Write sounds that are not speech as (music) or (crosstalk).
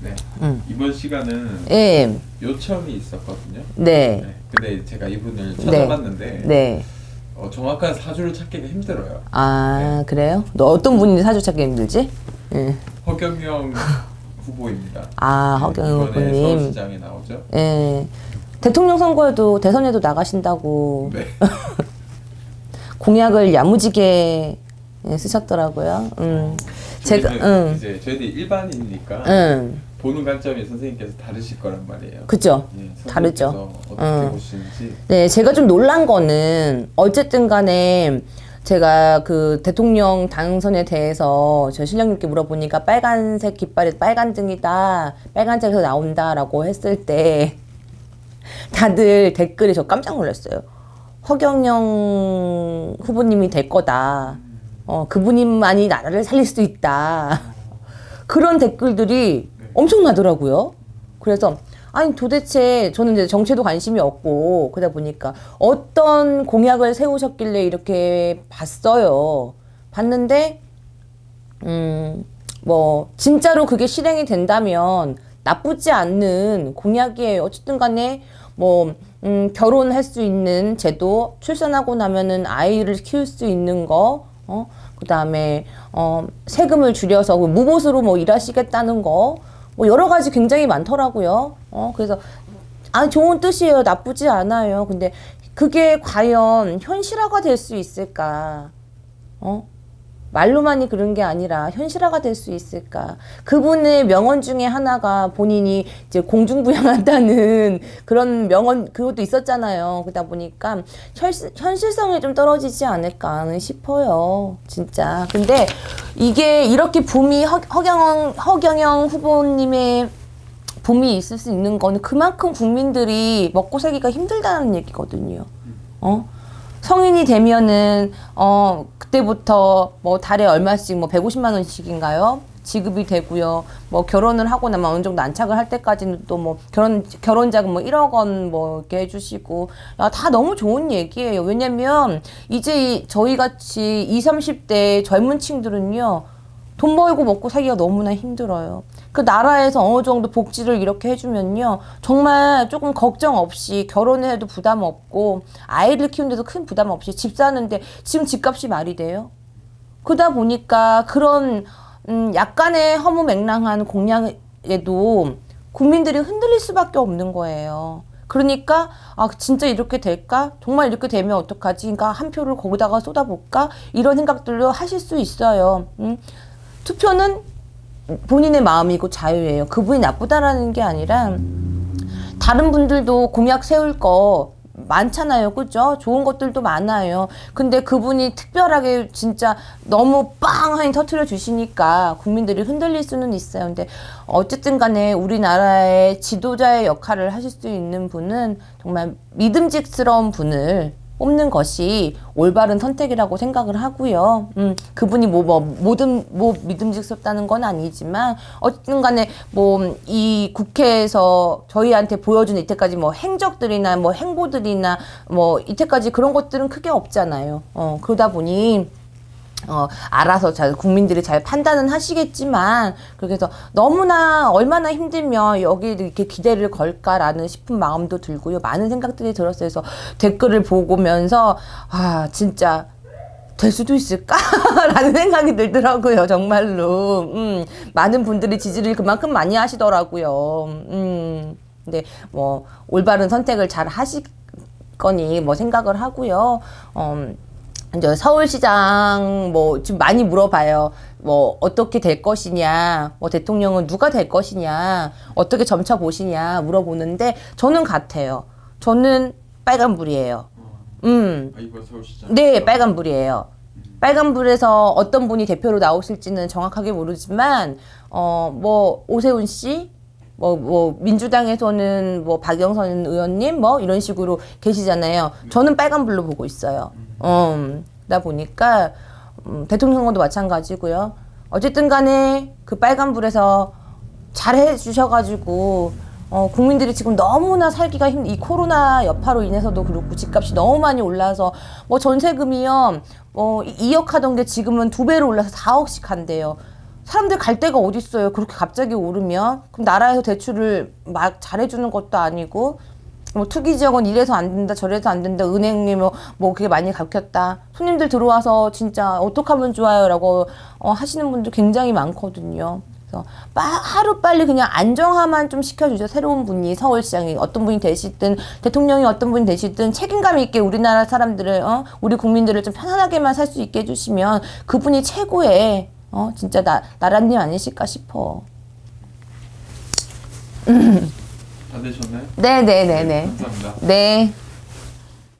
네. 음. 이번 시간은 예. 요청이 있었거든요. 네. 네. 근데 제가 이분을 찾아봤는데 네. 어, 정확한 사주를 찾기가 힘들어요. 아, 그래요? 너 어떤 분이 사주 찾기 힘들지? 예. 허경영 (laughs) 후보입니다. 아, 네, 허경영 이번에 후보님. 서울시장에 나오죠. 예. 대통령 선거에도 대선에도 나가신다고 네. (laughs) 공약을 야무지게 예, 쓰셨더라고요. 음. 제가 저희는 응. 이제 저희들이 일반인이니까 응. 보는 관점이 선생님께서 다르실 거란 말이에요. 그죠? 예, 다르죠. 어떻게 응. 보시는지. 네, 제가 좀 놀란 거는 어쨌든 간에 제가 그 대통령 당선에 대해서 저 실장님께 물어보니까 빨간색 깃발에 빨간 등이다, 빨간색에서 나온다라고 했을 때 다들 댓글에 저 깜짝 놀랐어요. 허경영 후보님이 될 거다. 어, 그분이만이 나라를 살릴 수도 있다. 그런 댓글들이 엄청나더라고요. 그래서 아니 도대체 저는 이제 정치에도 관심이 없고 그러다 보니까 어떤 공약을 세우셨길래 이렇게 봤어요. 봤는데 음 뭐 진짜로 그게 실행이 된다면 나쁘지 않는 공약이에요. 어쨌든 간에 뭐 음, 결혼할 수 있는 제도, 출산하고 나면은 아이를 키울 수 있는 거, 어, 그 다음에, 어, 세금을 줄여서 그 무보수로 뭐 일하시겠다는 거, 뭐 여러 가지 굉장히 많더라고요. 어, 그래서, 아, 좋은 뜻이에요. 나쁘지 않아요. 근데 그게 과연 현실화가 될 수 있을까? 어? 말로만이 그런 게 아니라 현실화가 될 수 있을까? 그분의 명언 중에 하나가 본인이 이제 공중부양한다는 (laughs) 그런 명언 그것도 있었잖아요. 그러다 보니까 현실, 현실 성이 좀 떨어지지 않을까 싶어요. 진짜. 근데 이게 이렇게 붐이 허, 허경영 허경영 후보님의 붐이 있을 수 있는 거는 그만큼 국민들이 먹고 살기가 힘들다는 얘기거든요. 어? 성인이 되면은 어 그때부터 뭐 달에 얼마씩 뭐 150만 원씩인가요? 지급이 되고요. 뭐 결혼을 하고 나면 어느 정도 안착을 할 때까지는 또 뭐 결혼 결혼 자금 뭐 1억 원 뭐 이렇게 해주시고 야, 다 너무 좋은 얘기예요. 왜냐면 이제 이- 저희 같이 20, 30대 젊은 층들은요. 돈 벌고 먹고 살기가 너무나 힘들어요. 그 나라에서 어느 정도 복지를 이렇게 해주면요. 정말 조금 걱정 없이 결혼을 해도 부담 없고 아이를 키우는데도 큰 부담 없이 집 사는데 지금 집값이 말이 돼요? 그러다 보니까 그런 음 약간의 허무맹랑한 공약에도 국민들이 흔들릴 수밖에 없는 거예요. 그러니까 아 진짜 이렇게 될까? 정말 이렇게 되면 어떡하지? 그러니까 한 표를 거기다가 쏟아볼까? 이런 생각들도 하실 수 있어요. 음. 투표는 본인의 마음이고 자유예요. 그분이 나쁘다라는 게 아니라 다른 분들도 공약 세울 거 많잖아요. 그죠? 좋은 것들도 많아요. 근데 그분이 특별하게 진짜 너무 빵 하니 터트려 주시니까 국민들이 흔들릴 수는 있어요. 근데 어쨌든 간에 우리나라의 지도자의 역할을 하실 수 있는 분은 정말 믿음직스러운 분을 뽑는 것이 올바른 선택이라고 생각을 하고요. 음, 그분이 뭐, 뭐, 모든, 뭐, 믿음직스럽다는 건 아니지만, 어쨌든 간에, 뭐, 이 국회에서 저희한테 보여준 이때까지 뭐 행적들이나 뭐 행보들이나 뭐, 이때까지 그런 것들은 크게 없잖아요. 어, 그러다 보니, 어, 알아서 잘, 국민들이 잘 판단은 하시겠지만, 그렇게 해서 너무나 얼마나 힘들면 여기 이렇게 기대를 걸까라는 싶은 마음도 들고요. 많은 생각들이 들었어요. 그래서 댓글을 보면서, 아, 진짜, 될 수도 있을까 라는 (laughs) 생각이 들더라고요, 정말로. 음, 많은 분들이 지지를 그만큼 많이 하시더라고요. 음, 근데 뭐, 올바른 선택을 잘 하실 거니, 뭐, 생각을 하고요. 음, 이제 서울시장 뭐 지금 많이 물어봐요. 뭐 어떻게 될 것이냐, 뭐 대통령은 누가 될 것이냐, 어떻게 점차 보시냐 물어보는데 저는 같아요. 저는 빨간불이에요. 음, 아, 이번 서울시장. 네, 빨간불이에요. 빨간불에서 어떤 분이 대표로 나오실지는 정확하게 모르지만, 어, 뭐, 오세훈 씨, 뭐, 뭐, 민주당에서는 뭐, 박영선 의원님, 뭐, 이런 식으로 계시잖아요. 저는 빨간불로 보고 있어요. 음, 그러다 보니까, 음, 대통령 선거도 마찬가지고요. 어쨌든 간에 그 빨간불에서 잘 해주셔가지고 어, 국민들이 지금 너무나 살기가 힘, 이 코로나 여파로 인해서도 그렇고 집값이 너무 많이 올라서 뭐 전세금이요, 뭐 2억 하던 게 지금은 두 배로 올라서 4억씩 한대요. 사람들 갈 데가 어디 있어요? 그렇게 갑자기 오르면 그럼 나라에서 대출을 막 잘해주는 것도 아니고 뭐 투기 지역은 이래서 안 된다 저래서 안 된다 은행이 뭐, 뭐 그게 많이 가켰다 손님들 들어와서 진짜 어떡하면 좋아요라고 어, 하시는 분들 굉장히 많거든요. 그래서 빠, 하루 빨리 그냥 안정화만 좀 시켜주죠. 새로운 분이 서울시장이 어떤 분이 되시든 대통령이 어떤 분이 되시든 책임감 있게 우리나라 사람들을 어? 우리 국민들을 좀 편안하게만 살 수 있게 해주시면 그분이 최고의 어 진짜 나 나라님 아니실까 싶어. 다 되셨나요? 네네네네. 감사합니다. 네.